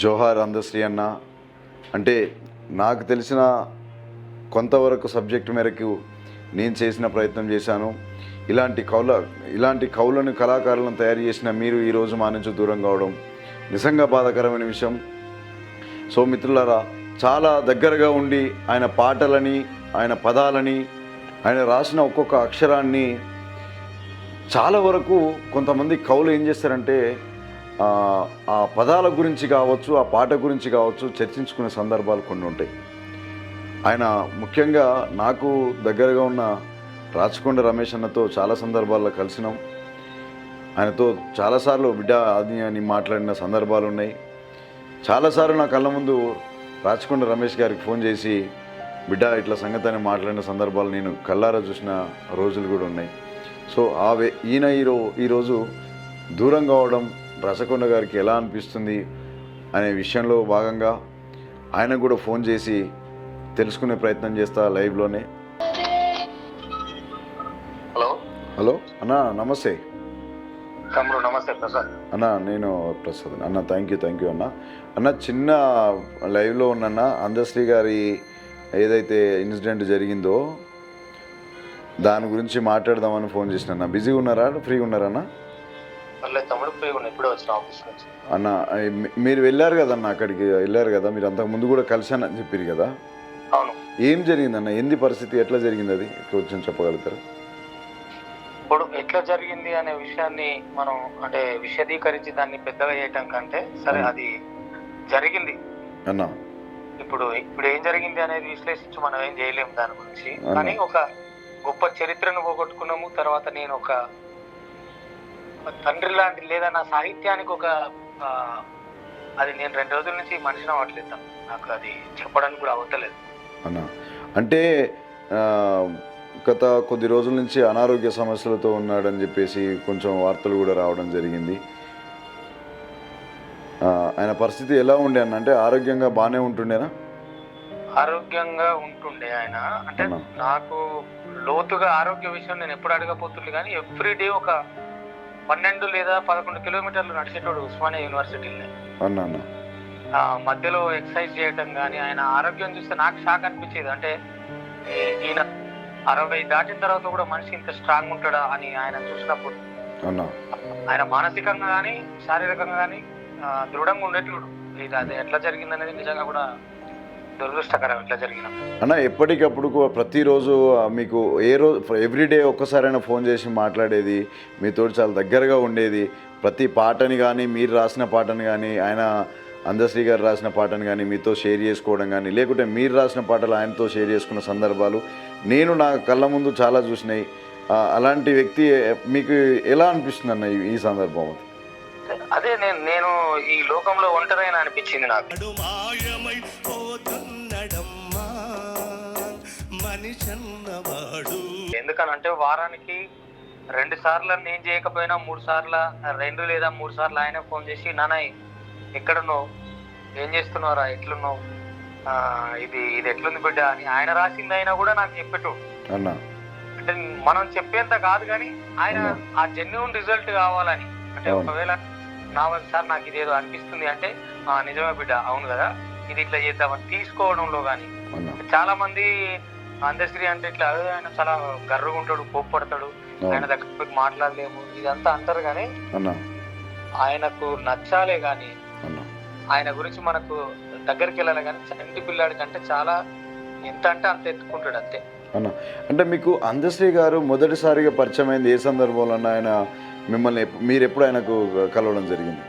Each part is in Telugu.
జోహార్ అందశ్రీ అన్న అంటే నాకు తెలిసిన కొంతవరకు సబ్జెక్ట్ మేరకు నేను చేసిన ప్రయత్నం చేశాను. ఇలాంటి కౌల ఇలాంటి కౌలను కళాకారులను తయారు చేసిన మీరు ఈరోజు మా నుంచి దూరం కావడం నిజంగా బాధాకరమైన విషయం. సో మిత్రులారా చాలా దగ్గరగా ఉండి ఆయన పాటలని ఆయన పదాలని ఆయన రాసిన ఒక్కొక్క అక్షరాన్ని చాలా వరకు కొంతమంది కవులు ఏం చేస్తారంటే ఆ, పదాల గురించి కావచ్చు ఆ పాట గురించి కావచ్చు చర్చించుకునే సందర్భాలు కొన్ని ఉంటాయి. ఆయన ముఖ్యంగా నాకు దగ్గరగా ఉన్న రాచకొండ రమేష్ అన్నతో చాలా సందర్భాల్లో కలిసినాం. ఆయనతో చాలాసార్లు బిడ్డ అది అని మాట్లాడిన సందర్భాలు ఉన్నాయి. చాలాసార్లు నా కళ్ళ ముందు రాచకొండ రమేష్ గారికి ఫోన్ చేసి బిడ్డ ఇట్లా సంగతి అని మాట్లాడిన సందర్భాలు నేను కళ్ళారా చూసిన రోజులు కూడా ఉన్నాయి. సో ఆ వే ఈయన ఈరో ఈరోజు దూరం కావడం రసకొండ గారికి ఎలా అనిపిస్తుంది అనే విషయంలో భాగంగా ఆయన కూడా ఫోన్ చేసి తెలుసుకునే ప్రయత్నం చేస్తా లైవ్లోనే. హలో? హలో? అన్న నమస్తే. తమ్ముడు నమస్తే ప్రసాద్. అన్న నేను ప్రసాద్. అన్న థ్యాంక్ యూ థ్యాంక్ యూ అన్న. అన్న చిన్న లైవ్లో ఉన్నన్న అందశ్రీ గారి ఏదైతే ఇన్సిడెంట్ జరిగిందో దాని గురించి మాట్లాడదామని ఫోన్ చేసిన అన్న. బిజీగా ఉన్నారా? ఫ్రీగా ఉన్నారా అన్న? తమ్ముడు వచ్చిన ఆఫీస్ నుంచి అన్న మీరు వెళ్ళారు కదన్న అక్కడికి వెళ్ళారు కదా మీరు అంతకు ముందు కూడా కలిసానని చెప్పారు కదా? అవును. ఏం జరిగిందన్న ఏంది పరిస్థితి? ఎట్లా జరిగింది అది? కొంచెం చెప్పగలుగుతారు? ఇప్పుడు ఎట్లా జరిగింది అనే విషయాన్ని మనం అంటే విశదీకరించి దాన్ని పెద్దగా చేయటం కంటే సరే అది జరిగింది. అన్న. ఇప్పుడు ఇప్పుడు ఏం జరిగింది అనేది విశ్లేషించి మనం ఏం చేయలేము దాని గురించి. కానీ ఒక గొప్ప చరిత్రను పోగొట్టుకున్నాము తర్వాత నేను ఒక తండ్రి లాంటి లేదా నా సాహిత్యానికి ఒక అది నేను రెండు రోజుల నుంచి మనిషిని అవ్వట్లేదు. నాకు అది చెప్పడానికి కూడా అవతలేదు. అన్న అంటే గత కొద్ది రోజుల నుంచి అనారోగ్య సమస్యలతో ఉన్నాడని చెప్పేసి కొంచెం వార్తలు కూడా రావడం జరిగింది. ఆయన పరిస్థితి ఎలా ఉండే అన్న? అంటే ఆరోగ్యంగా బాగానే ఉంటుండేనా? ఆరోగ్యంగా ఉంటుండే ఆయన. అంటే? నాకు లోతుగా ఆరోగ్య విషయం నేను ఎప్పుడు అడగపోతుంది కానీ ఎవ్రీ డే ఒక పన్నెండు లేదా పదకొండు కిలోమీటర్లు నడిచేటోడు ఉస్మానియా యూనివర్సిటీలో అన్న అన్న? ఆ మధ్యలో ఎక్సర్సైజ్ చేయటం కానీ ఆయన ఆరోగ్యం చూస్తే నాకు షాక్ అనిపించేది. అంటే ఈయన అరవై దాటిన తర్వాత కూడా మనిషి ఇంత స్ట్రాంగ్ ఉంటాడా అని ఆయన చూసినప్పుడు ఆయన మానసికంగా కానీ శారీరకంగా కానీ దృఢంగా ఉండేటోడు. ఇది అది ఎట్లా జరిగిందనేది నిజంగా కూడా దురదృష్టకరం జరిగిన. అన్న ఎప్పటికప్పుడు ప్రతిరోజు మీకు ఏ రోజు ఎవ్రీడే ఒక్కసారైనా ఫోన్ చేసి మాట్లాడేది మీతో చాలా దగ్గరగా ఉండేది ప్రతి పాటని కానీ మీరు రాసిన పాటను కానీ ఆయన అందశ్రీ గారు రాసిన పాటని కానీ మీతో షేర్ చేసుకోవడం కానీ లేకుంటే మీరు రాసిన పాటలు ఆయనతో షేర్ చేసుకున్న సందర్భాలు నేను నా కళ్ళ ముందు చాలా చూసినాయి. అలాంటి వ్యక్తి మీకు ఎలా అనిపిస్తుంది అన్న ఈ- ఈ సందర్భం అదే నేను నేను ఈ లోకంలో ఒంటరైన అనిపించింది నాకు. ఎందుకనంటే వారానికి రెండు సార్లు నేను చేయకపోయినా మూడు సార్లు రెండు లేదా మూడు సార్లు ఆయన ఫోన్ చేసి నానాయ్ ఎక్కడున్నావు? ఏం చేస్తున్నావురా? ఎట్లున్నావు? ఆ, ఇది ఇది ఎట్లుంది బిడ్డ? అని ఆయన రాసింది అయినా కూడా నాకు చెప్పేటోడు. అన్న. అంటే మనం చెప్పేంత కాదు కానీ ఆయన. ఆ జెన్యున్ రిజల్ట్ కావాలని. అంటే. ఒకవేళ నా వల్ల సార్ నాకు ఇదేదో అనిపిస్తుంది అంటే "ఆ, నిజమే బిడ్డ అవును కదా ఇది ఇట్లా చేద్దామని తీసుకోవడంలో కానీ చాలా మంది అందశ్రీ అంటే ఇట్లా "అదే ఆయన చాలా గర్రుగా ఉంటాడు కోప్పడతాడు ఆయన. దగ్గర మాట్లాడలేము. ఇదంతా అంటారు కానీ ఆయనకు నచ్చాలే కానీ ఆయన గురించి మనకు దగ్గరికి వెళ్ళాలి కానీ చంటి పిల్లాడి కంటే చాలా ఎంత అంటే అంత ఎత్తుకుంటాడు అంతే. అన్న అంటే మీకు అందశ్రీ గారు మొదటిసారిగా పరిచయం అయింది ఏ సందర్భంలో ఆయన మిమ్మల్ని మీరు ఎప్పుడు ఆయనకు కలవడం జరిగింది?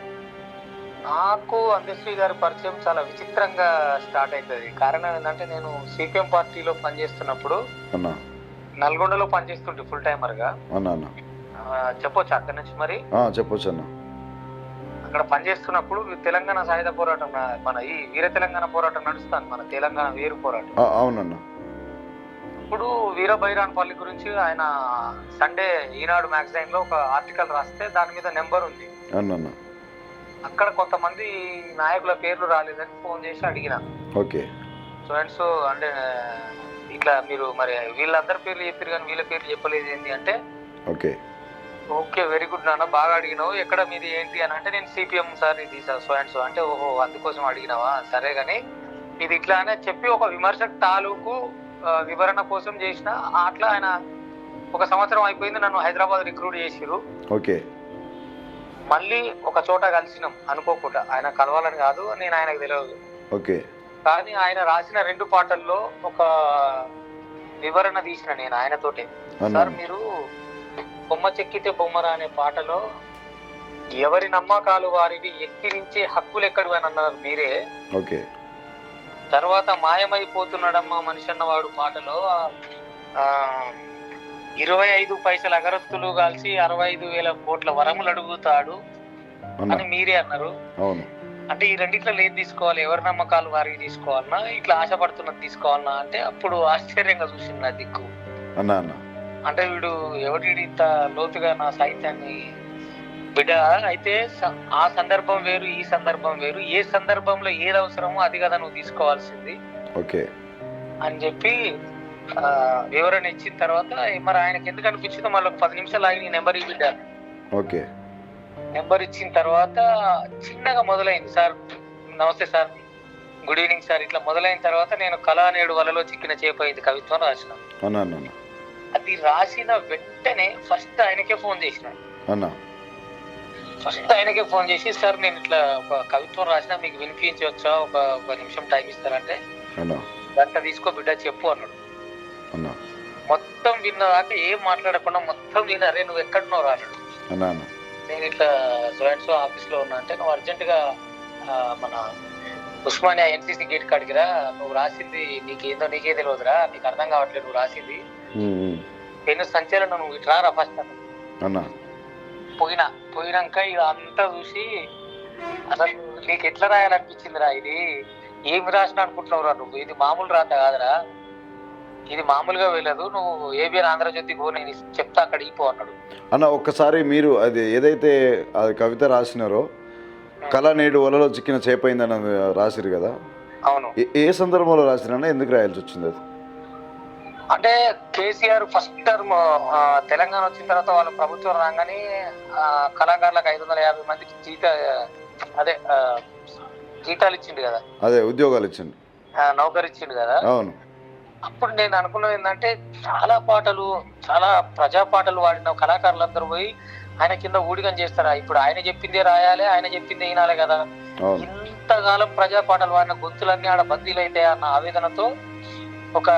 నాకు అందశ్రీ గారి పరిచయం చాలా విచిత్రంగా స్టార్ట్ అవుతుంది కారణం ఏంటంటే నేను సిపిఎం పార్టీలో పనిచేస్తున్నప్పుడు నల్గొండలో పనిచేస్తుంటే ఫుల్ టైమర్గా చెప్పొచ్చు అక్కడి నుంచి మరి? చెప్పొచ్చు అన్న. అక్కడ పనిచేస్తున్నప్పుడు తెలంగాణ సాయుధ పోరాటం మన ఈ వీర తెలంగాణ పోరాటం నడుస్తాను మన తెలంగాణ వేరు పోరాటం. అవునన్న. ఇప్పుడు వీర బైరాన్పల్లి గురించి ఆయన సండే ఈనాడు మ్యాగజైన్లో ఒక ఆర్టికల్ రాస్తే దాని మీద నెంబర్ ఉంది. అక్కడ కొంతమంది నాయకుల పేర్లు రాలేదని ఫోన్ చేసి అడిగిన. ఓకే. స్టూడెంట్స్ అంటే ఇట్లా మీరు మరి వీళ్ళందరి పేర్లు చెప్పారు కానీ వీళ్ళ పేర్లు చెప్పలేదు ఏంటి అంటే ఓకే. ఓకే వెరీ గుడ్ నాన్న బాగా అడిగినావు. ఎక్కడ మీది ఏంటి? అని అంటే నేను సిపిఎం సార్ ఇది సో అండ్ సో అంటే ఓహో అందుకోసం అడిగినావా? సరే కానీ ఇది ఇట్లా అనే చెప్పి ఒక విమర్శకు తాలూకు వివరణ కోసం చేసిన అట్లా ఆయన ఒక సంవత్సరం అయిపోయింది నన్ను హైదరాబాద్ రిక్రూట్ చేసిరు ఓకే. మళ్ళీ ఒక చోట కలిసినాం అనుకోకుండా. ఆయన కలవాలని కాదు నేను ఆయనకు తెలియదు ఓకే. కానీ ఆయన రాసిన రెండు పాటల్లో ఒక వివరణ తీసిన నేను ఆయనతోటే. సార్ మీరు బొమ్మ చెక్కితే బొమ్మరా అనే పాటలో ఎవరి నమ్మకాలు వారివి ఎక్కిరించే హక్కులు ఎక్కడు అని అన్నారు మీరే. ఓకే. తర్వాత మాయమైపోతున్నాడమ్మా మనిషి అన్నవాడు పాటలో ఆ, ఇరవై ఐదు పైసల అగరత్తులు కాల్చి అరవై ఐదు వేల కోట్ల వరములు అడుగుతాడు అని మీరే అన్నారు. అంటే ఈ రెండిట్లో ఏది తీసుకోవాలి? ఎవరి నమ్మకాలు వారికి తీసుకోవాలన్నా ఇట్లా ఆశపడుతున్నది తీసుకోవాలన్నా అంటే అప్పుడు ఆశ్చర్యంగా చూసింది నా దిక్కు. అంటే వీడు ఎవడి ఇంత లోతుగా నా సాహిత్యాన్ని బిడ్డ అయితే ఆ సందర్భం వేరు ఈ సందర్భం వేరు. ఏ సందర్భంలో ఏది అవసరమో అది కదా నువ్వు తీసుకోవాల్సింది. ఓకే. అని చెప్పి వివరణ ఇచ్చిన తర్వాత మరి ఆయనకి ఎందుకు అనిపించిందో మళ్ళీ పది నిమిషాలు ఆగి నీ నెంబర్ ఈ బిడ్డ. ఓకే. నెంబర్ ఇచ్చిన తర్వాత చిన్నగా మొదలైంది సార్. నమస్తే సార్. Good evening sir. ఇట్లా మొదలైన తర్వాత నేను కళానేడు వలలో చిక్కిన చేపోయింది కవిత్వం రాసిన. అది రాసిన వెంటనే ఫస్ట్ ఆయనకే ఫోన్ చేసిన. అన్న ఫస్ట్ ఆయనకే ఫోన్ చేసి సార్ నేను ఇట్లా ఒక కవిత్వం రాసిన మీకు వినిపించవచ్చా? ఒక ఒక నిమిషం టైం ఇస్తారంటే? గంట తీసుకో బిడ్డ చెప్పు అన్నాడు. అన్న. మొత్తం విన్నదాకా ఏం మాట్లాడకుండా మొత్తం విన్న అరే నువ్వు ఎక్కడున్నావు? అన్న నేను ఇట్లా జోయింట్స్ ఆఫీస్లో ఉన్నా అంటే నువ్వు అర్జెంట్గా మన ఉస్మానియా ఎన్సీసీ గేట్ కాడికి రా. నువ్వు రాసింది నీకేందో నీకే తెలియదురా. నీకు అర్థం కావట్లేదు నువ్వు రాసింది. పెన్ను సంచలనం నువ్వు ఇట్లా రా ఫస్ట్. అన్న. పోయినా పోయినాక ఇక అంతా చూసి అసలు నీకు ఎట్లా రాయాలనిపించిందిరా ఇది? ఏమి రాసిన అనుకుంటున్నావురా నువ్వు? ఇది మామూలు రాత కాదురా. ఇది మామూలుగా వెళ్ళదు. నువ్వు ఏబిఎన్ ఆంధ్రజ్యోతి పో నేను చెప్తా అక్కడ ఇపో అన్నాడు. అన్న ఒక్కసారి మీరు అది ఏదైతే అది కవిత రాసినారో కళ నేడు వలలో చిక్కిన చేపైందని రాసిరు కదా? అవును. ఏ- ఏ సందర్భంలో రాసిరన్నా ఎందుకు రాయాల్సి వచ్చింది అది? అంటే కేసీఆర్ ఫస్ట్ టర్మ్ తెలంగాణ వచ్చిన తర్వాత వాళ్ళ ప్రభుత్వం రాగానే ఆ, కళాకారులకు ఐదు వందల యాభై మందికి జీత అదే జీతాలు ఇచ్చిండు కదా. అదే ఉద్యోగాలు ఇచ్చింది ఆ, నౌకరు ఇచ్చిండు కదా. అవును. అప్పుడు నేను అనుకున్నది ఏంటంటే చాలా పాటలు చాలా ప్రజా పాటలు వాడిన కళాకారులందరూ పోయి ఆయన కింద ఊడిగం చేస్తారా? ఇప్పుడు ఆయన చెప్పిందే రాయాలి ఆయన చెప్పిందే వినాలి కదా. ఇంతకాలం ప్రజా పాటలు వాడిన గొంతులన్నీ ఆడ బందీలు అయితే అన్న ఆవేదనతో ఒక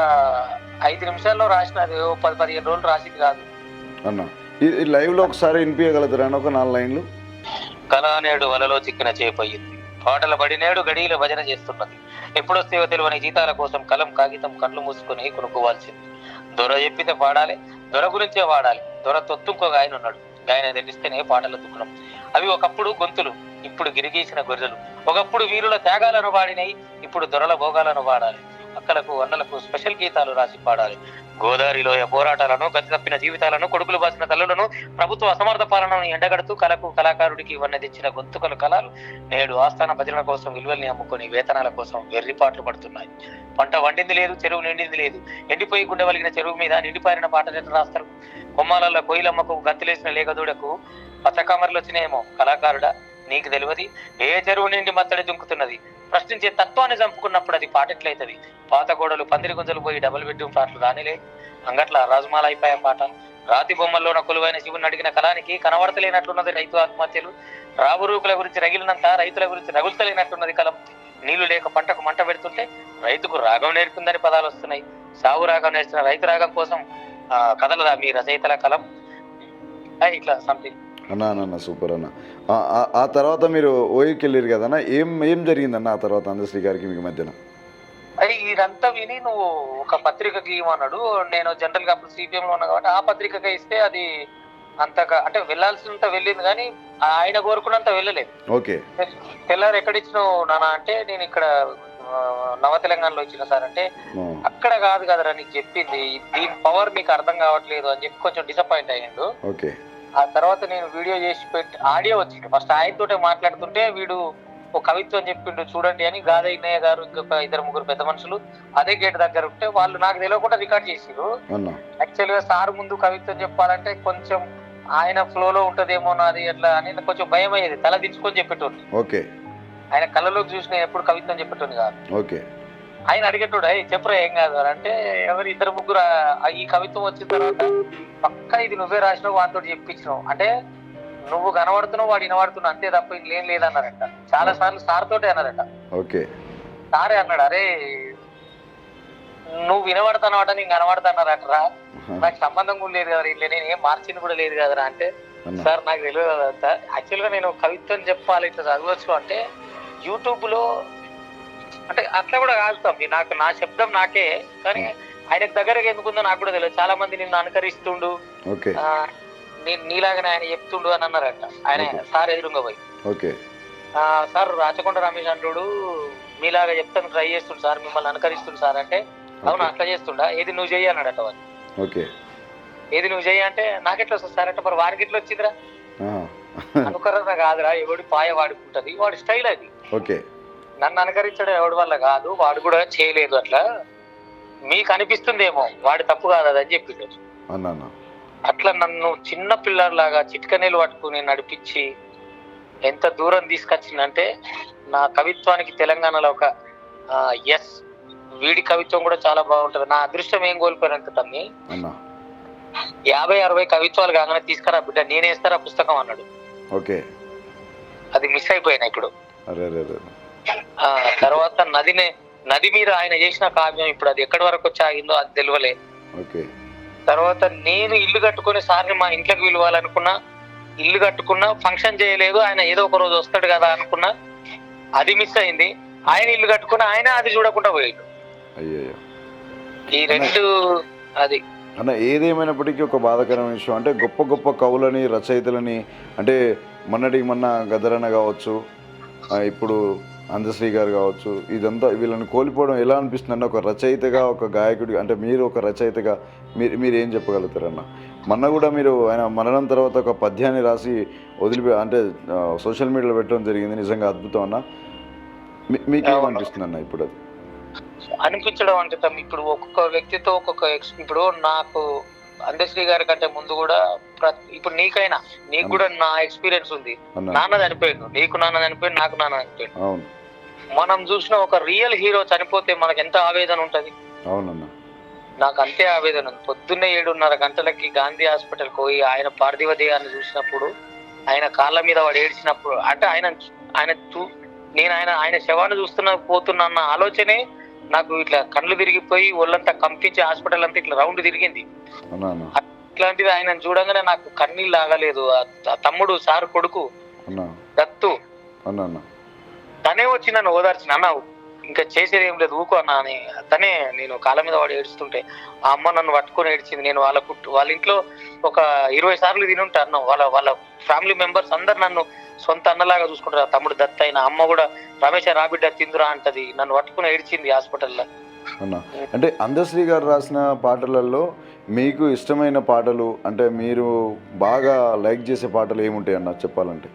ఐదు నిమిషాల్లో రాసిన అది ఓ పది పదిహేను రోజులు రాసింది కాదు. అన్న ఈ- ఈ లైవ్లో ఒకసారి వినిపించగలుగుతారా ఒక నాలుగు లైన్లు? కళానేడు వలలో చిక్కిన చేపయింది పాటల బడినేడు గడియల భజన చేస్తున్నది. ఎప్పుడొస్తేవో తెలియని జీతాల కోసం కలం కాగితం కళ్ళు మూసుకొని కొనుక్కోవాల్సింది. దొర చెప్పితే పాడాలి దొర గురించే వాడాలి. దొర తొత్తుంకోగా ఆయన ఉన్నాడు. ఆయన తెలిస్తేనే పాటల దుఃఖం. అవి ఒకప్పుడు గొంతులు ఇప్పుడు గిరిగీసిన గొర్రెలు. ఒకప్పుడు వీరుల త్యాగాలను వాడినాయి ఇప్పుడు దొరల భోగాలను వాడాలి. అక్కలకు అన్నలకు స్పెషల్ గీతాలు రాసి పాడాలి. గోదావరిలోయ పోరాటాలను గతి తప్పిన జీవితాలను కొడుకులు బాసిన తల్లులను ప్రభుత్వ అసమర్థ పాలనను ఎండగడుతూ కళకు కళాకారుడికి ఇవన్నీ తెచ్చిన గొంతుకల కళలు. నేడు ఆస్థాన భజన కోసం విలువల్ని అమ్ముకొని వేతనాల కోసం వెర్రిపాట్లు పడుతున్నాయి. పంట వండింది లేదు చెరువు నిండింది లేదు. ఎండిపోయి గుండె వలిగిన చెరువు మీద నిండిపారిన పాటలు ఎట్లా రాస్తారు. కొమ్మాలలో కోయిలమ్మకు గంతులేసిన లేగదూడకు పచ్చకామరలు వచ్చినాయేమో కళాకారుడా? నీకు తెలియదు. ఏ చెరువు నిండి మత్తడి దుంకుతున్నది? ప్రశ్నించే తత్వాన్ని చంపుకున్నప్పుడు అది పాటెట్లయితది పాత గోడలు పందిరి గుంజలు పోయి డబుల్ బెడ్రూమ్ ఫ్లాట్లు రానిలే. అంగట్ల రాజమాల అయిపోయా పాట. రాతి బొమ్మల్లోన కొలువైన శివుని అడిగిన కళానికి కనబడతలేనట్లున్నది రైతు ఆత్మహత్యలు. రాబురూకుల గురించి రగిలినంత రైతుల గురించి రగులుతలేనట్లున్నది కలం. నీళ్ళు లేక పంటకు మంట పెడుతుంటే రైతుకు రాగం నేర్పిందని పదాలు వస్తున్నాయి. సాగు రాగం నేర్చిన రైతు రాగం కోసం కథలదా మీ రచయితల కలం? ఇట్లా సంథింగ్ అన్న అన్న సూపర్ అన్న. ఆ- తర్వాత మీరు ఓయికి వెళ్ళారు కదన్న ఏం ఏం జరిగిందన్న ఆ తర్వాత అందశ్రీ గారికి మీకు మధ్యన అది ఇదంతా విని నువ్వు ఒక పత్రికకి ఇవ్వన్నాడు. నేను జనరల్గా అప్పుడు సిపిఎం లో ఉన్నా కాబట్టి ఆ పత్రికకి ఇస్తే అది అంతగా అంటే వెళ్ళాల్సినంత వెళ్ళింది కానీ ఆయన కోరుకున్నంత వెళ్ళలేదు. ఓకే. తెల్లారు ఎక్కడ ఇచ్చినావు నాన్న అంటే నేను ఇక్కడ నవ తెలంగాణలో ఇచ్చిన సార్ అంటే అక్కడ కాదు కదరా నీకు చెప్పింది దీని పవర్ నీకు అర్థం కావట్లేదు అని చెప్పి కొంచెం డిసప్పాయింట్ అయ్యిండు. ఓకే. ఆ తర్వాత నేను వీడియో చేసి పెట్టి ఆడియో వచ్చింది. ఫస్ట్ ఆయనతోటే మాట్లాడుతుంటే వీడు ఒక కవిత్వం చెప్పిండు చూడండి అని గాదయ్య గారు ఇంకొక ఇద్దరు ముగ్గురు పెద్ద మనుషులు అదే గేట్ దగ్గర ఉంటే వాళ్ళు నాకు తెలియకుండా రికార్డ్ చేసిరు యాక్చువల్గా సార్ ముందు కవిత్వం చెప్పాలంటే కొంచెం ఆయన ఫ్లోలో ఉంటదేమో నాది అట్లా అని కొంచెం భయం అయ్యేది తల దించుకొని చెప్పేటోని ఓకే. ఆయన కళ్ళలోకి చూసి నేను ఎప్పుడు కవిత్వం చెప్పేటోని కాదు. ఓకే. ఆయన అడిగేటోడు "ఏయ్, చెప్పురా ఏం కాదు అంటే ఎవరు ఇద్దరు ముగ్గురు ఈ కవిత్వం వచ్చిన తర్వాత పక్క ఇది నువ్వే రాసినావు వాటితో చెప్పించినావు. అంటే నువ్వు కనబడుతున్నావు వాడు వినబడుతున్నావు అంతే తప్ప ఇంకేం లేదన్నారట. చాలా సార్లు సార్ తోటే అన్నారట. ఓకే. సారే అన్నాడు అరే నువ్వు వినబడతానమాట నేను కనబడతానరటరా నాకు సంబంధం కూడా లేదు కదా ఇట్లా నేను ఏం మార్చింది కూడా లేదు కదరా అంటే సార్ నాకు తెలియదు అదంతా యాక్చువల్గా నేను కవిత్వం చెప్పాలి ఇట్లా చదవచ్చు అంటే యూట్యూబ్లో అంటే అట్లా కూడా కాదు తమ్మి నాకు నా శబ్దం నాకే కానీ ఆయనకు దగ్గరగా ఎందుకుందో నాకు కూడా తెలియదు. చాలా మంది నిన్ను అనుకరిస్తుండు. నేను నీలాగానే ఆయన చెప్తుండు అని అన్నారట. ఆయన. సార్ ఎదురుగా పోయి. ఓకే. సార్ రాచకొండ రమేష్ అంటుడు మీలాగా చెప్తాను ట్రై చేస్తుండు సార్ మిమ్మల్ని అనుకరిస్తుండు సార్ అంటే అవును అట్లా చేస్తుండా? ఏది నువ్వు చెయ్యి అన్నాడట వాడు. ఓకే. ఏది నువ్వు చెయ్యి అంటే నాకెట్లా వస్తుంది సార్? అంటే మరి వారికి ఎట్లా వచ్చిందిరా. అనుకరణ కాదురా ఎవడి పాయ వాడుకుంటది వాడి స్టైల్ అది. ఓకే. నన్ను అనుకరించడం ఎవడి వల్ల కాదు వాడు కూడా చేయలేదు అట్లా. మీకు అనిపిస్తుందేమో వాడి తప్పు కాదు అని చెప్పిండు అన్న అన్న. అట్లా నన్ను చిన్న పిల్లలాగా చిట్కనీళ్ళు పట్టుకుని నడిపించి ఎంత దూరం తీసుకొచ్చిందంటే నా కవిత్వానికి తెలంగాణలో ఒక ఎస్ వీడి కవిత్వం కూడా చాలా బాగుంటది. నా అదృష్టం ఏం కోల్పోయినంత తమ్మి యాభై అరవై కవిత్వాలు కాగానే తీసుకురా బిడ్డ నేనేస్తారా పుస్తకం అన్నాడు. ఓకే. అది మిస్ అయిపోయినా ఇప్పుడు. అరే. ఆ తర్వాత నదినే నది మీద ఆయన చేసిన కావ్యం ఇప్పుడు అది ఎక్కడి వరకు వచ్చి ఆగిందో అది తెలియలే ఓకే. తర్వాత నేను ఇల్లు కట్టుకుని సార్ని మా ఇంట్లోకి పిలవాలనుకున్నా ఇల్లు కట్టుకున్నా ఫంక్షన్ చేయలేదు ఆయన ఏదో ఒక రోజు వస్తాడు కదా అనుకున్నా అది మిస్ అయింది. ఆయన ఇల్లు కట్టుకున్నా ఆయన అది చూడకుండా పోయాడు. ఈ రెండు అది. అన్న ఏదేమైనప్పటికీ ఒక బాధాకరమైన విషయం అంటే గొప్ప గొప్ప కవులని రచయితలని అంటే మొన్నటికి మొన్న గదరన్న కావచ్చు ఇప్పుడు అందశ్రీ గారు కావచ్చు ఇదంతా వీళ్ళని కోల్పోవడం ఎలా అనిపిస్తుంది అన్న ఒక రచయితగా ఒక గాయకుడి అంటే మీరు ఒక రచయితగా మీరు మీరు ఏం చెప్పగలుగుతారన్న? మొన్న కూడా మీరు ఆయన మరణం తర్వాత ఒక పద్యాన్ని రాసి వదిలిపే అంటే సోషల్ మీడియాలో పెట్టడం జరిగింది. నిజంగా అద్భుతం అన్న. మీకేమనిపిస్తుంది అన్న ఇప్పుడు? అది అనిపించడం అంటే ఇప్పుడు ఒక్కొక్క వ్యక్తితో ఒక్కొక్క ఇప్పుడు నాకు అందశ్రీ గారి కంటే ముందు కూడా ఇప్పుడు నీకైనా నీకు కూడా నా ఎక్స్పీరియన్స్ ఉంది. నాన్న చనిపోయాడు. నీకు నాన్న చనిపోయాడు నాకు నాన్న చనిపోయాడు. మనం చూసిన ఒక రియల్ హీరో చనిపోతే మనకు ఎంత ఆవేదన ఉంటది? అవునన్న. నాకు అంతే ఆవేదన పొద్దున్నే ఏడున్నర గంటలకి గాంధీ హాస్పిటల్ పోయి ఆయన పార్థివ దేహాన్ని చూసినప్పుడు ఆయన కాళ్ళ మీద వాడు ఏడ్చినప్పుడు అంటే ఆయన ఆయన చూ నేను ఆయన ఆయన శవాన్ని చూస్తున్నా పోతున్నా అన్న ఆలోచనే నాకు ఇట్లా కళ్ళు తిరిగిపోయి ఒళ్ళంతా కంపించి హాస్పిటల్ అంతా ఇట్లా రౌండ్ తిరిగింది. ఇట్లాంటిది ఆయన చూడంగానే నాకు కన్నీళ్ళు ఆగలేదు. తమ్ముడు సార్ కొడుకు దత్తు. తనే వచ్చి నన్ను ఓదార్చిన అన్న ఇంకా చేసేది ఏం లేదు ఊకో అన్న అని. తనే నేను కాళ్ళ మీద వాడు ఏడుస్తుంటే ఆ అమ్మ నన్ను పట్టుకొని ఏడ్చింది నేను వాళ్ళ కుట్- వాళ్ళ ఇంట్లో ఒక ఇరవై సార్లు తినుంటా అన్న. వాళ్ళ వాళ్ళ ఫ్యామిలీ మెంబర్స్ అందరు నన్ను సొంత అన్నలాగా చూసుకుంటారు ఆ తమ్ముడు దత్త అయిన. అమ్మ కూడా రమేష్ రాబిడ్డ తిందురా అంటది. నన్ను పట్టుకుని ఏడ్చింది హాస్పిటల్లో. అన్న అంటే అందశ్రీ గారు రాసిన పాటలలో మీకు ఇష్టమైన పాటలు అంటే మీరు బాగా లైక్ చేసే పాటలు ఏముంటాయి అన్న చెప్పాలంటే?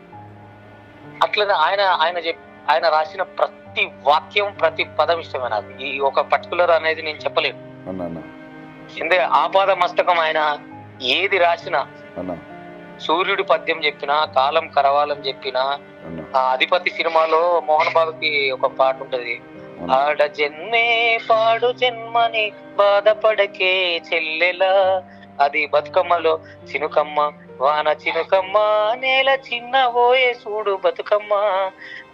అట్లనే ఆయన ఆయన చెప్ ఆయన రాసిన ప్రతి వాక్యం ప్రతి పదం ఇష్టమే నాకు. ఈ ఒక పర్టికులర్ అనేది నేను చెప్పలేను. ఆపాద మస్తకం ఆయన. ఏది రాసినా సూర్యుడి పద్యం చెప్పినా కాలం కరవాలం చెప్పినా ఆ అధిపతి సినిమాలో మోహన్ బాబుకి ఒక పాట ఉంటది. ఆడ జన్మే పాడు జన్మని బాధపడకే చెల్లెలా. అది బతుకమ్మలో చినుకమ్మ వాన చినుకమ్మ నేల చిన్న ఓయే చూడు బతుకమ్మ.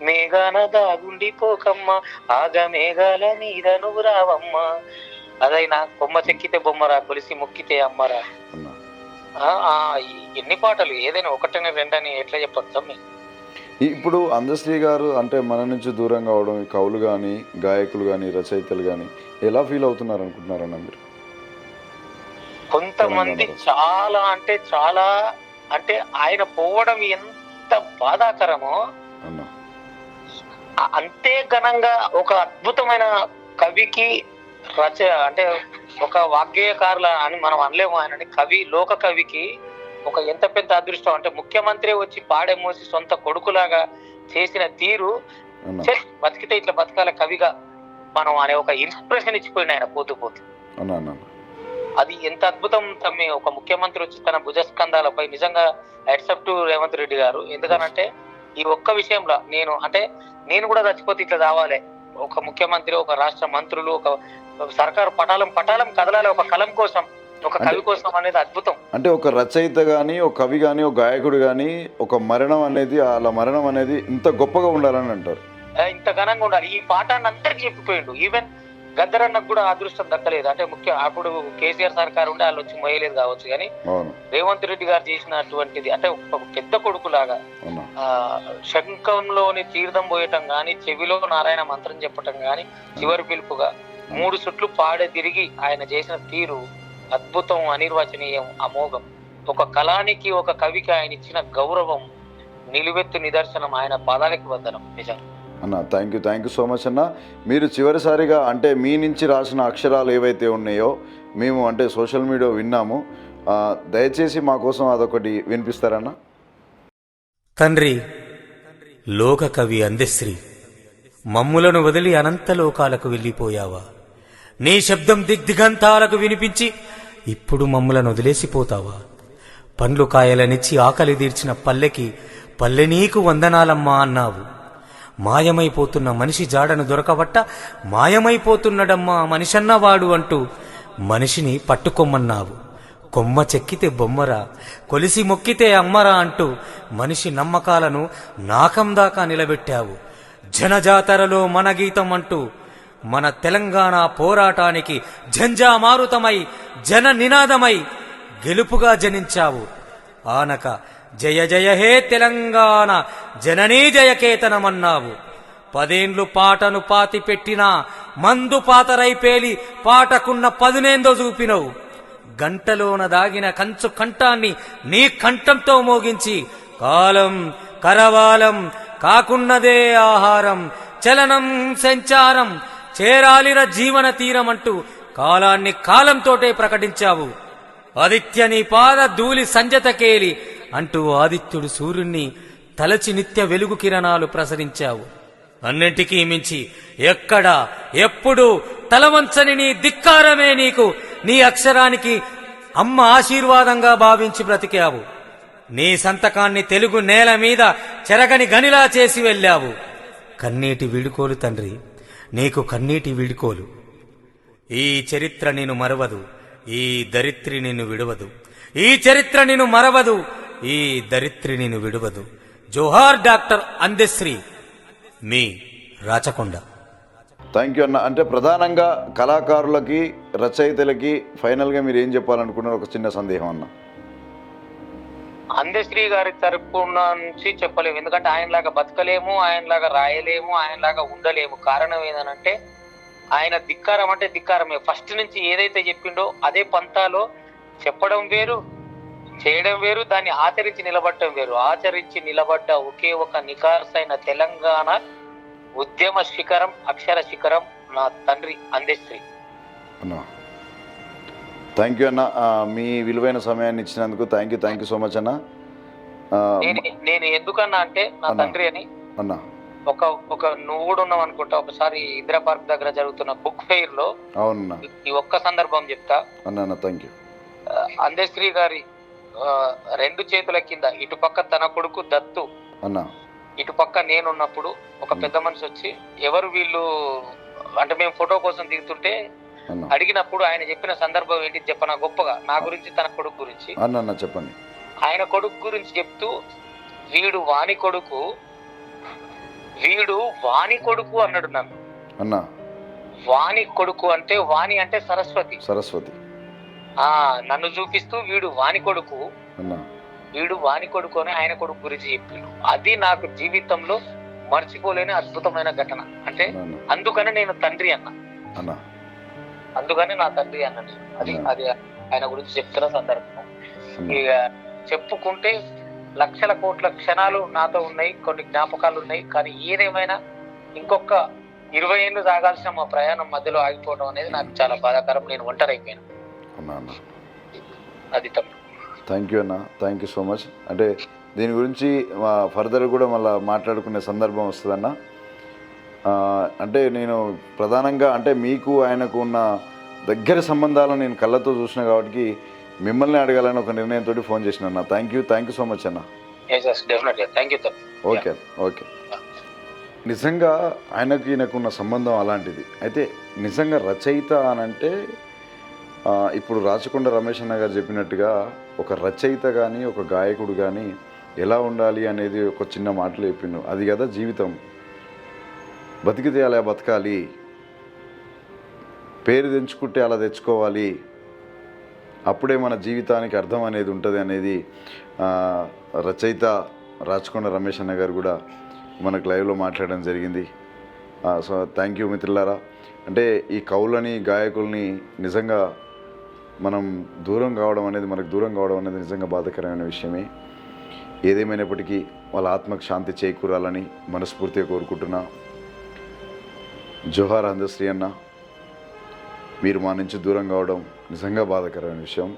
మేఘాన దాగుండిపోకమ్మ ఆగ మేఘాల మీద నువ్వు రావమ్మ. అదైనా కొమ్మ చెక్కితే బొమ్మరా కొలిసి మొక్కితే అమ్మరా. ఎన్ని పాటలు? ఏదైనా ఒకటని రెండని ఎట్లా చెప్పొద్దాం ఈ- ఇప్పుడు అందశ్రీ గారు అంటే మన నుంచి దూరం కావడం ఈ కవులు కానీ గాయకులు కానీ రచయితలు కానీ ఎలా ఫీల్ అవుతున్నారు అనుకుంటున్నారన్న మీరు? కొంతమంది. చాలా అంటే చాలా అంటే ఆయన పోవడం ఎంత బాధాకరమో అంతే ఘనంగా ఒక అద్భుతమైన కవికి రచ అంటే ఒక వాగ్గేయకారుల అని మనం అనలేము ఆయనని. కవి లోక కవికి ఒక ఎంత పెద్ద అదృష్టం అంటే ముఖ్యమంత్రి వచ్చి పాడే మోసి సొంత కొడుకులాగా చేసిన తీరు బతికితే ఇట్లా బతకాల కవిగా మనం అనే ఒక ఇన్స్పిరేషన్ ఇచ్చిపోయింది ఆయన పోతూ పోతూ. అది ఎంత అద్భుతం తమ్మి ఒక ముఖ్యమంత్రి వచ్చి తన భుజస్కంధాలపై నిజంగా హెడ్సప్ టు రేవంత్ రెడ్డి గారు. ఎందుకనంటే ఈ ఒక్క విషయంలో నేను అంటే నేను కూడా చచ్చిపోతే ఇట్లా రావాలి. ఒక ముఖ్యమంత్రి ఒక రాష్ట్ర మంత్రులు ఒక సర్కారు పటాలం పటాలం కదలాలి ఒక కలం కోసం ఒక కవి కోసం అనేది అద్భుతం. అంటే ఒక రచయిత కానీ ఒక కవి కానీ ఒక గాయకుడు కానీ ఒక మరణం అనేది వాళ్ళ మరణం అనేది ఇంత గొప్పగా ఉండాలని అంటారు. ఇంత ఘనంగా ఉండాలి. ఈ పాఠాన్ని అందరికి చెప్పిపోయిండు. ఈవెన్ గద్దరన్నకు కూడా అదృష్టం దక్కలేదు. అంటే ముఖ్య అప్పుడు కేసీఆర్ సర్కార్ ఉంటే వాళ్ళు వచ్చి మొయ్యలేదు కావచ్చు. కానీ రేవంత్ రెడ్డి గారు చేసినటువంటిది అంటే ఒక పెద్ద కొడుకులాగా అవునా? ఆ శంఖంలోని తీర్థం పోయటం గాని చెవిలో నారాయణ మంత్రం చెప్పటం గాని చివరి పిలుపుగా మూడు చుట్లు పాడే తిరిగి ఆయన చేసిన తీరు అద్భుతం అనిర్వచనీయం అమోఘం. ఒక కళానికి ఒక కవికి ఆయన ఇచ్చిన గౌరవం నిలువెత్తు నిదర్శనం ఆయన పాదాలకి వందనం. నిజం. అన్న thank you thank you so much అన్న. మీరు చివరిసారిగా అంటే మీ నుంచి రాసిన అక్షరాలు ఏవైతే ఉన్నాయో మేము అంటే సోషల్ మీడియా విన్నాము. దయచేసి మా కోసం అదొకటి వినిపిస్తారన్న? తండ్రి లోక కవి అందశ్రీ మమ్ములను వదిలి అనంత లోకాలకు వెళ్ళిపోయావా? నీ శబ్దం దిగ్దిగంతాలకు వినిపించి ఇప్పుడు మమ్ములను వదిలేసిపోతావా పండ్లు కాయలనిచ్చి ఆకలి తీర్చిన పల్లెకి పల్లె నీకు వందనాలమ్మా అన్నావు. మాయమైపోతున్న మనిషి జాడను దొరకబట్ట మాయమైపోతున్నడమ్మా మనిషన్నవాడు అంటూ మనిషిని పట్టుకొమ్మన్నావు. కొమ్మ చెక్కితే బొమ్మరా కొలిసి మొక్కితే అమ్మరా అంటూ మనిషి నమ్మకాలను నాకం దాకా నిలబెట్టావు. జనజాతరలో మన గీతం అంటూ మన తెలంగాణ పోరాటానికి జంజామారుతమై జన నినాదమై గెలుపుగా జనించావు. ఆనక జయ జయ హే తెలంగాణ జననీ జయకేతనమన్నావు పదేండ్లు పాటను పాతి పెట్టినా మందు పాతరై పేలి పాటకున్న పదునేందో చూపినవు. గంటలోన దాగిన కంచు కంఠాన్ని నీ కంఠంతో మోగించి కాలం కరవాలం కాకున్నదే ఆహారం చలనం సంచారం చేరాలిన జీవన తీరమంటూ కాలాన్ని కాలంతోటే ప్రకటించావు. ఆదిత్య నీ పాద ధూళి సంజతకేలి అంటూ ఆదిత్యుడు సూర్యుణ్ణి తలచి నిత్య వెలుగు కిరణాలు ప్రసరించావు. అన్నింటికీ మించి ఎక్కడ ఎప్పుడు తలవంచని నీ ధిక్కారమే నీకు. నీ అక్షరానికి అమ్మ ఆశీర్వాదంగా భావించి బ్రతికావు. నీ సంతకాన్ని తెలుగు నేల మీద చెరగని గనిలా చేసి వెళ్ళావు. కన్నీటి విడుకోలు తండ్రి నీకు కన్నీటి విడుకోలు. ఈ చరిత్ర నిన్ను మరవదు ఈ దరిత్రి నిన్ను విడవదు. ఈ చరిత్ర నిన్ను మరవదు ఈ దరిత్రి నిన్ను విడవదు. జోహార్ డాక్టర్ అందశ్రీ మీ రాచకొండ. థ్యాంక్ యూ అన్న. అంటే ప్రధానంగా కళాకారులకి రచయితలకి ఫైనల్గా మీరు ఏం చెప్పాలనుకున్నారు? ఒక చిన్న సందేహం అన్న. అందశ్రీ గారి తరపున నుంచి చెప్పలేము. ఎందుకంటే ఆయనలాగా బతకలేము ఆయనలాగా రాయలేము ఆయనలాగా ఉండలేము. కారణం ఏంటంటే ఆయన ధిక్కారం అంటే ధిక్కారమే. ఫస్ట్ నుంచి ఏదైతే చెప్పిండో అదే పంతాలో చెప్పడం వేరు చేయడం వేరు దాన్ని ఆచరించి నిలబడటం వేరు. ఆచరించి నిలబడ్డ ఒకే ఒక నికార్సైన తెలంగాణ ఉద్యమ శిఖరం అక్షర శిఖరం నా తండ్రి అందశ్రీ. థ్యాంక్ యూ అన్న. మీ విలువైన సమయాన్ని ఇచ్చినందుకు thank you thank you so much అన్న. నేను నేను ఎందుకన్నా అంటే నా. తండ్రి అని అన్న. ఒక ఒక నువ్వు కూడా ఉన్నావు అనుకుంటా. ఒకసారి ఇందిరా పార్క్ దగ్గర జరుగుతున్న బుక్ ఫెయిర్లో ఈ ఒక్క సందర్భం చెప్తా. అన్న థ్యాంక్ యూ అందశ్రీ గారి రెండు చేతుల కింద ఇటుపక్క తన కొడుకు దత్తు అన్న. ఇటుపక్క నేనున్నప్పుడు ఒక పెద్ద మనిషి వచ్చి ఎవరు వీళ్ళు అంటే మేము ఫోటో కోసం దిగుతుంటే అడిగినప్పుడు ఆయన చెప్పిన సందర్భం ఏంటి చెప్పన గొప్పగా నా గురించి తన కొడుకు గురించి. అన్న చెప్పండి. ఆయన కొడుకు గురించి చెప్తూ వీడు వాణి కొడుకు వీడు వాణి కొడుకు అన్నాడు నన్ను. అన్న. వాణి కొడుకు అంటే వాణి అంటే సరస్వతి. సరస్వతి. ఆ నన్ను చూపిస్తూ వీడు వాణి కొడుకు. అన్న. వీడు వాణి కొడుకు అని ఆయన కొడుకు గురించి చెప్పిండు. అది నాకు జీవితంలో మర్చిపోలేని అద్భుతమైన ఘటన. అంటే అన్న అన్న. అందుకని నేను తండ్రి అన్న. అన్న. అందుకని నా తండ్రి అన్నది అది. అది ఆయన గురించి చెప్తున్న సందర్భం. అన్న. ఇక చెప్పుకుంటే లక్షల కోట్ల క్షణాలు నాతో ఉన్నాయి కొన్ని జ్ఞాపకాలు ఉన్నాయి కానీ ఏదేమైనా ఇంకొక ఇరవై ఏళ్ళు సాగాల్సిన మా ప్రయాణం మధ్యలో ఆగిపోవడం అనేది నాకు చాలా బాధాకరం. నేను ఒంటరైపోయాను అన్న అన్న అది తప్పు. థ్యాంక్ యూ అన్న. థ్యాంక్ యూ సో మచ్ అంటే దీని గురించి ఫర్దర్ కూడా మళ్ళీ మాట్లాడుకునే సందర్భం వస్తుందన్న. అంటే నేను ప్రధానంగా అంటే మీకు ఆయనకు ఉన్న దగ్గర సంబంధాలను నేను కళ్ళతో చూసిన కాబట్టి మిమ్మల్ని అడగాలని ఒక నిర్ణయంతో ఫోన్ చేసిన అన్న. Thank you thank you so much అన్న ఓకే ఓకే నిజంగా ఆయనకు ఈయనకు ఉన్న సంబంధం అలాంటిది. అయితే నిజంగా రచయిత అనంటే ఆ, ఇప్పుడు రాచకొండ రమేష్ అన్న గారు చెప్పినట్టుగా ఒక రచయిత కానీ ఒక గాయకుడు కానీ ఎలా ఉండాలి అనేది ఒక చిన్న మాటలు చెప్పిండు. అది కదా జీవితం. బతికితే అలా బతకాలి. పేరు తెంచుకుంటే అలా తెచ్చుకోవాలి. అప్పుడే మన జీవితానికి అర్థం అనేది ఉంటుంది అనేది రచయిత రాచకొండ రమేష్ అన్న గారు కూడా మనకు లైవ్లో మాట్లాడడం జరిగింది. సో థ్యాంక్ యూ మిత్రులారా. అంటే ఈ కవులని గాయకుల్ని నిజంగా మనం దూరం కావడం అనేది మనకు దూరం కావడం అనేది నిజంగా బాధాకరమైన విషయమే. ఏదేమైనప్పటికీ వాళ్ళ ఆత్మకు శాంతి చేకూరాలని మనస్ఫూర్తిగా కోరుకుంటున్నా. జోహార్ అందశ్రీ అన్న మీరు మా నుంచి దూరం కావడం నిజంగా బాధాకరమైన విషయం.